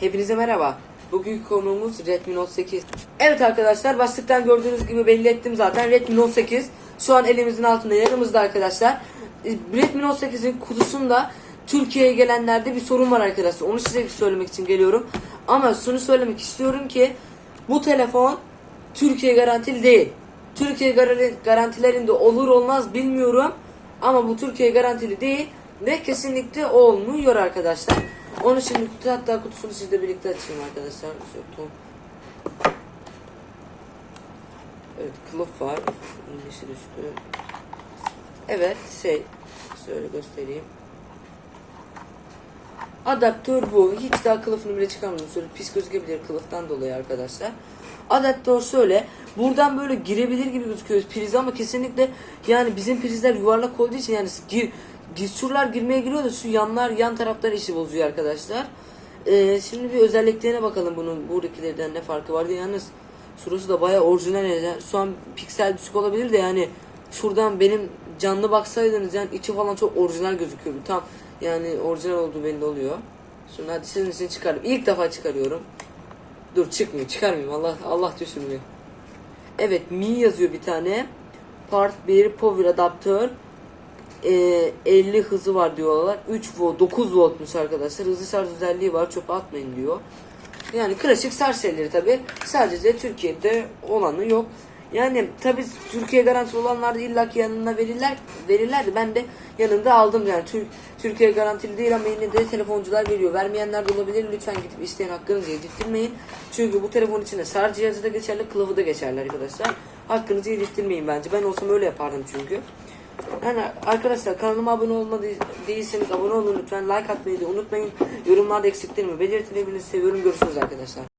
Hepinize merhaba. Bugünkü konuğumuz Redmi Note 8. Evet arkadaşlar başlıktan gördüğünüz gibi belli ettim zaten. Redmi Note 8 şu an elimizin altında yanımızda arkadaşlar. E, Redmi Note 8'in kutusunda Türkiye'ye gelenlerde bir sorun var arkadaşlar. Onu size söylemek için geliyorum. Ama şunu söylemek istiyorum ki bu telefon Türkiye garantili değil. Türkiye gar- garantilerinde olur olmaz bilmiyorum. Ama bu Türkiye garantili değil ve kesinlikle olmuyor arkadaşlar. Onu şimdi kutu hatta kutusunu sizle birlikte açayım arkadaşlar. Şöyle Evet kılıf var. İğnesi üstü. Evet şey şöyle göstereyim. Adaptör bu. Hiç daha kılıfını bile çıkarmadım. Şöyle pis gözükebilir kılıftan dolayı arkadaşlar. Adaptör şöyle. Buradan böyle girebilir gibi gözüküyor priz ama kesinlikle yani bizim prizler yuvarlak olduğu için yani gir, gir şuralar girmeye giriyor da şu yanlar yan taraflar işi bozuyor arkadaşlar. Ee, şimdi bir özelliklerine bakalım bunun buradakilerden ne farkı var diye yalnız şurası da bayağı orijinal yani şu an piksel düşük olabilir de yani şuradan benim canlı baksaydınız yani içi falan çok orijinal gözüküyor. Tam yani orijinal olduğu belli oluyor. Şimdi hadi sizin için çıkardım. İlk defa çıkarıyorum. Dur çıkmıyor çıkarmayayım Allah Allah düşürmüyor. Evet Mi yazıyor bir tane. Part 1 Power Adaptör. Ee, 50 hızı var diyorlar. 3 volt 9 voltmuş arkadaşlar. Hızlı şarj özelliği var çöpe atmayın diyor. Yani klasik şarj tabi. Sadece Türkiye'de olanı yok. Yani tabi Türkiye garantisi olanlar da illaki yanına verirler verirlerdi. Ben de yanında aldım yani Türk Türkiye garantili değil ama yine de telefoncular veriyor. Vermeyenler de olabilir. Lütfen gidip isteyen hakkınızı yedirtmeyin. Çünkü bu telefon içinde şarj cihazı da geçerli, kılıfı da geçerli arkadaşlar. Hakkınızı yedirtmeyin bence. Ben olsam öyle yapardım çünkü. Yani arkadaşlar kanalıma abone olmadı değilseniz abone olun lütfen. Like atmayı da unutmayın. Yorumlarda eksiklerimi belirtin. Hepinizi seviyorum. Görüşürüz arkadaşlar.